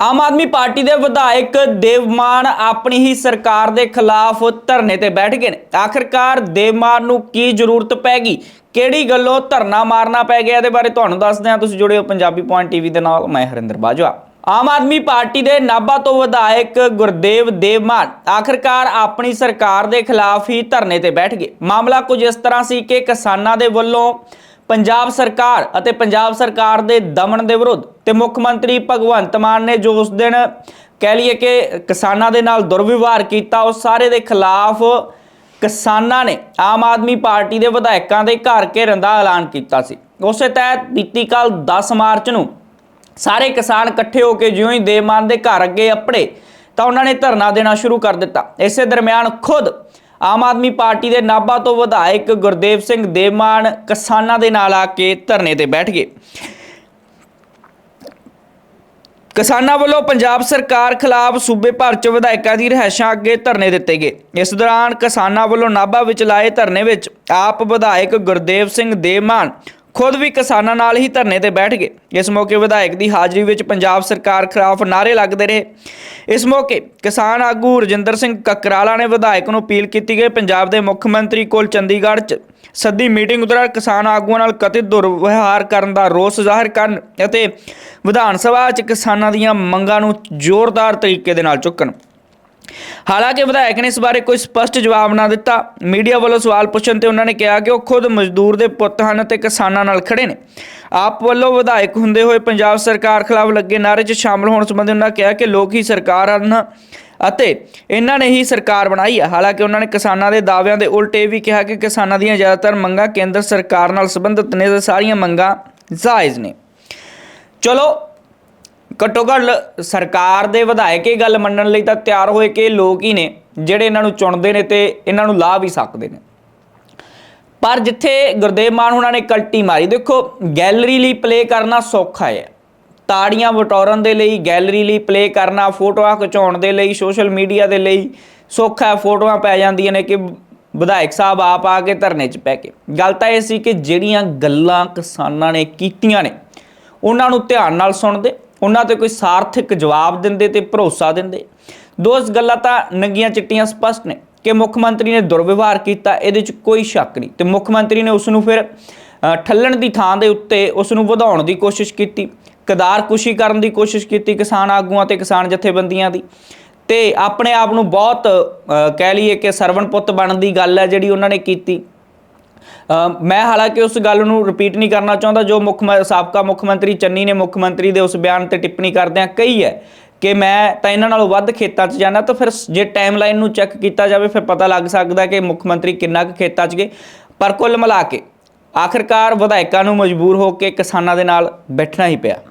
ਆਮ Aadmi party ਦੇ ਵਿਧਾਇਕ ਦੇਵਮਾਨ ਆਪਣੀ ਹੀ ਸਰਕਾਰ ਦੇ ਖਿਲਾਫ ਧਰਨੇ ਤੇ ਬੈਠ ਗਏ ਨੇ। ਆਖਰਕਾਰ ਦੇਵਮਾਨ ਨੂੰ ਕੀ ਜ਼ਰੂਰਤ ਪੈ ਗਈ ਕਿਹੜੀ ਗੱਲੋਂ ਧਰਨਾ ਮਾਰਨਾ ਪੈ ਗਿਆ ਇਹਦੇ ਬਾਰੇ ਤੁਹਾਨੂੰ ਦੱਸਦੇ ਹਾਂ। ਤੁਸੀਂ ਜੁੜੇ ਹੋ ਪੰਜਾਬੀ ਪੁਆਇੰਟ ਟੀਵੀ ਦੇ ਨਾਲ, ਮੈਂ ਹਰਿੰਦਰ ਬਾਜਵਾ। ਆਮ ਆਦਮੀ ਪਾਰਟੀ ਦੇ ਨਾਭਾ ਤੋਂ ਵਿਧਾਇਕ ਗੁਰਦੇਵ ਦੇਵਮਾਨ ਆਖਰਕਾਰ ਆਪਣੀ ਸਰਕਾਰ ਦੇ ਖਿਲਾਫ ਹੀ ਧਰਨੇ ਤੇ ਬੈਠ ਗਏ। ਮਾਮਲਾ ਕੁਝ ਇਸ ਤਰ੍ਹਾਂ ਸੀ ਕਿ ਕਿਸਾਨਾਂ ਦੇ ਵੱਲੋਂ ਪੰਜਾਬ ਸਰਕਾਰ ਅਤੇ ਪੰਜਾਬ ਸਰਕਾਰ ਦੇ ਦਮਨ ਦੇ ਵਿਰੁੱਧ ਤੇ ਮੁੱਖ ਮੰਤਰੀ ਭਗਵੰਤ ਮਾਨ ਨੇ ਜੋ ਉਸ ਦਿਨ ਕਹਿ ਲਈਏ ਕਿ ਕਿਸਾਨਾਂ ਦੇ ਨਾਲ ਦੁਰਵਿਵਹਾਰ ਕੀਤਾ, ਉਹ ਸਾਰੇ ਦੇ ਖਿਲਾਫ ਕਿਸਾਨਾਂ ਨੇ ਆਮ ਆਦਮੀ ਪਾਰਟੀ ਦੇ ਵਿਧਾਇਕਾਂ ਦੇ ਘਰ ਘੇਰਨ ਦਾ ਐਲਾਨ ਕੀਤਾ ਸੀ। ਉਸੇ ਤਹਿਤ ਬੀਤੀ ਕੱਲ 10 ਮਾਰਚ ਨੂੰ ਸਾਰੇ ਕਿਸਾਨ ਇਕੱਠੇ ਹੋ ਕੇ ਜਿਉਂ ਹੀ ਦੇਵਮਾਨ ਦੇ ਘਰ ਅੱਗੇ ਅਪੜੇ ਤਾਂ ਉਹਨਾਂ ਨੇ ਧਰਨਾ ਦੇਣਾ ਸ਼ੁਰੂ ਕਰ ਦਿੱਤਾ। ਇਸੇ ਦਰਮਿਆਨ ਖੁਦ ਆਮ ਆਦਮੀ ਪਾਰਟੀ ਦੇ ਨਾਭਾ ਤੋਂ ਵਿਧਾਇਕ ਗੁਰਦੇਵ ਸਿੰਘ ਦੇਵਮਾਨ ਕਿਸਾਨਾਂ ਦੇ ਨਾਲ ਆ ਕੇ ਧਰਨੇ ਤੇ ਬੈਠ ਗਏ। ਕਿਸਾਨਾਂ ਵੱਲੋਂ ਪੰਜਾਬ ਸਰਕਾਰ ਖਿਲਾਫ ਸੂਬੇ ਭਰ ਚ ਵਿਧਾਇਕਾਂ ਦੀ ਰਿਹਾਇਸ਼ਾਂ ਅੱਗੇ ਧਰਨੇ ਦਿੱਤੇ ਗਏ। ਇਸ ਦੌਰਾਨ ਕਿਸਾਨਾਂ ਵੱਲੋਂ ਨਾਭਾ ਵਿੱਚ ਲਾਏ ਧਰਨੇ ਵਿੱਚ ਆਪ ਵਿਧਾਇਕ ਗੁਰਦੇਵ ਸਿੰਘ ਦੇਵਮਾਨ ਖੁਦ ਵੀ ਕਿਸਾਨਾਂ ਨਾਲ ਹੀ ਧਰਨੇ ਤੇ ਬੈਠ ਗਏ। ਇਸ ਮੌਕੇ ਵਿਧਾਇਕ ਦੀ ਹਾਜ਼ਰੀ ਵਿੱਚ ਪੰਜਾਬ ਸਰਕਾਰ ਖਿਲਾਫ ਨਾਅਰੇ ਲੱਗਦੇ ਰਹੇ। ਇਸ ਮੌਕੇ ਕਿਸਾਨ ਆਗੂ ਰਜਿੰਦਰ ਸਿੰਘ ਕਕਰਾਲਾ ਨੇ ਵਿਧਾਇਕ ਨੂੰ ਅਪੀਲ ਕੀਤੀ ਕਿ ਪੰਜਾਬ ਦੇ ਮੁੱਖ ਮੰਤਰੀ ਕੋਲ ਚੰਡੀਗੜ੍ਹ 'ਚ ਸੱਦੀ ਮੀਟਿੰਗ ਦੌਰਾਨ ਕਿਸਾਨ ਆਗੂਆਂ ਨਾਲ ਕਥਿਤ ਦੁਰਵਿਵਹਾਰ ਕਰਨ ਦਾ ਰੋਸ ਜ਼ਾਹਿਰ ਕਰਨ ਅਤੇ ਵਿਧਾਨ ਸਭਾ 'ਚ ਕਿਸਾਨਾਂ ਦੀਆਂ ਮੰਗਾਂ ਨੂੰ ਜ਼ੋਰਦਾਰ ਤਰੀਕੇ ਦੇ ਨਾਲ ਚੁੱਕਣ। ਹਾਲਾਂਕਿ ਵਿਧਾਇਕ ਨੇ ਇਸ ਬਾਰੇ ਕੋਈ ਸਪਸ਼ਟ ਜਵਾਬ ਨਾ ਦਿੱਤਾ। ਮੀਡੀਆ ਵੱਲੋਂ ਸਵਾਲ ਪੁੱਛਣ ਤੇ ਉਹਨਾਂ ਨੇ ਕਿਹਾ ਕਿ ਉਹ ਖੁਦ ਮਜ਼ਦੂਰ ਦੇ ਪੁੱਤ ਹਨ ਤੇ ਕਿਸਾਨਾਂ ਨਾਲ ਖੜੇ ਨੇ। ਆਪ ਵੱਲੋਂ ਵਿਧਾਇਕ ਹੁੰਦੇ ਹੋਏ ਪੰਜਾਬ ਸਰਕਾਰ ਖਿਲਾਫ ਲੱਗੇ ਨਾਅਰੇ 'ਚ ਸ਼ਾਮਲ ਹੋਣ ਸੰਬੰਧੀ ਉਹਨਾਂ ਕਿਹਾ ਕਿ ਲੋਕ ਹੀ ਸਰਕਾਰ ਹਨ ਅਤੇ ਇਹਨਾਂ ਨੇ ਹੀ ਸਰਕਾਰ ਬਣਾਈ ਹੈ ਹਾਲਾਂਕਿ ਉਹਨਾਂ ਨੇ ਕਿਸਾਨਾਂ ਦੇ ਦਾਅਵਿਆਂ ਦੇ ਉਲਟ ਇਹ ਵੀ ਕਿਹਾ ਕਿ ਕਿਸਾਨਾਂ ਦੀਆਂ ਜ਼ਿਆਦਾਤਰ ਮੰਗਾਂ ਕੇਂਦਰ ਸਰਕਾਰ ਨਾਲ ਸੰਬੰਧਿਤ ਨੇ ਤੇ ਸਾਰੀਆਂ ਮੰਗਾਂ ਜਾਇਜ਼ ਨੇ। ਚਲੋ ਘੱਟੋ ਘੱਟ ਸਰਕਾਰ ਦੇ ਵਿਧਾਇਕ ਇਹ ਗੱਲ ਮੰਨਣ ਲਈ ਤਾਂ ਤਿਆਰ ਹੋਏ ਕਿ ਲੋਕ ਹੀ ਨੇ ਜਿਹੜੇ ਇਹਨਾਂ ਨੂੰ ਚੁਣਦੇ ਨੇ ਤੇ ਇਹਨਾਂ ਨੂੰ ਲਾ ਵੀ ਸਕਦੇ ਨੇ। ਪਰ ਜਿੱਥੇ ਗੁਰਦੇਵ ਮਾਨ ਉਹਨਾਂ ਨੇ ਕਲਟੀ ਮਾਰੀ ਦੇਖੋ ਗੈਲਰੀ ਲਈ ਪਲੇ ਕਰਨਾ ਸੌਖਾ ਹੈ। ਤਾੜੀਆਂ ਵਟੋਰਨ ਦੇ ਲਈ ਗੈਲਰੀ ਲਈ ਪਲੇ ਕਰਨਾ ਫੋਟੋਆਂ ਖਿਚਾਉਣ ਦੇ ਲਈ ਸੋਸ਼ਲ ਮੀਡੀਆ ਦੇ ਲਈ ਸੌਖਾ ਹੈ, ਫੋਟੋਆਂ ਪੈ ਜਾਂਦੀਆਂ ਨੇ ਕਿ ਵਿਧਾਇਕ ਸਾਹਿਬ ਆਪ ਆ ਕੇ ਧਰਨੇ 'ਚ ਪੈ ਕੇ। ਗੱਲ ਤਾਂ ਇਹ ਸੀ ਕਿ ਜਿਹੜੀਆਂ ਗੱਲਾਂ ਕਿਸਾਨਾਂ ਨੇ ਕੀਤੀਆਂ ਨੇ ਉਹਨਾਂ ਨੂੰ ਧਿਆਨ ਨਾਲ ਸੁਣਦੇ ਉਹਨਾਂ ਤੇ ਕੋਈ ਸਾਰਥਿਕ ਜਵਾਬ ਦਿੰਦੇ ਤੇ ਭਰੋਸਾ ਦਿੰਦੇ। ਦੋਸਤ ਗੱਲਾਂ ਤਾਂ ਨੰਗੀਆਂ ਚਿੱਟੀਆਂ ਸਪਸ਼ਟ ਨੇ ਕਿ ਮੁੱਖ ਮੰਤਰੀ ਨੇ ਦੁਰਵਿਵਹਾਰ ਕੀਤਾ, ਇਹਦੇ 'ਚ ਕੋਈ ਸ਼ੱਕ ਨਹੀਂ। ਤੇ ਮੁੱਖ ਮੰਤਰੀ ਨੇ ਉਸ ਨੂੰ ਫਿਰ ਠੱਲਣ ਦੀ ਥਾਂ ਦੇ ਉੱਤੇ ਉਸ ਨੂੰ ਵਧਾਉਣ ਦੀ ਕੋਸ਼ਿਸ਼ ਕੀਤੀ ਕਦਾਰਕੁਸ਼ੀ ਕਰਨ ਦੀ ਕੋਸ਼ਿਸ਼ ਕੀਤੀ ਕਿਸਾਨ ਆਗੂਆਂ ਤੇ ਕਿਸਾਨ ਜਥੇਬੰਦੀਆਂ ਦੀ। ਤੇ ਆਪਣੇ ਆਪ ਨੂੰ ਬਹੁਤ ਕਹਿ ਲਈਏ ਕਿ ਸਰਵਣ ਪੁੱਤ ਬਣਨ ਦੀ ਗੱਲ ਹੈ ਜਿਹੜੀ ਉਹਨਾਂ ਨੇ ਕੀਤੀ। ਮੈਂ ਹਾਲਾਂਕਿ ਉਸ ਗੱਲ ਨੂੰ ਰਿਪੀਟ ਨਹੀਂ ਕਰਨਾ ਚਾਹੁੰਦਾ, ਜੋ ਮੁੱਖ ਸਾਬਕਾ ਮੁੱਖ ਮੰਤਰੀ ਚੰਨੀ ਨੇ ਮੁੱਖ ਮੰਤਰੀ ਦੇ ਉਸ ਬਿਆਨ ਤੇ ਟਿੱਪਣੀ ਕਰਦਿਆਂ ਕਹੀ ਹੈ ਕਿ ਮੈਂ ਤਾਂ ਇਹਨਾਂ ਨਾਲੋਂ ਵੱਧ ਖੇਤਾਂ 'ਚ ਜਾਣਾ ਤਾਂ ਫਿਰ ਜੇ ਟਾਈਮਲਾਈਨ ਨੂੰ ਚੈੱਕ ਕੀਤਾ ਜਾਵੇ ਫਿਰ ਪਤਾ ਲੱਗ ਸਕਦਾ ਕਿ ਮੁੱਖ ਮੰਤਰੀ ਕਿੰਨਾ ਕੁ ਖੇਤਾਂ 'ਚ ਗਏ। ਪਰ ਕੁੱਲ ਮਿਲਾ ਕੇ ਆਖਰਕਾਰ ਵਿਧਾਇਕਾਂ ਨੂੰ ਮਜਬੂਰ ਹੋ ਕੇ ਕਿਸਾਨਾਂ ਦੇ ਨਾਲ ਬੈਠਣਾ ਹੀ ਪਿਆ।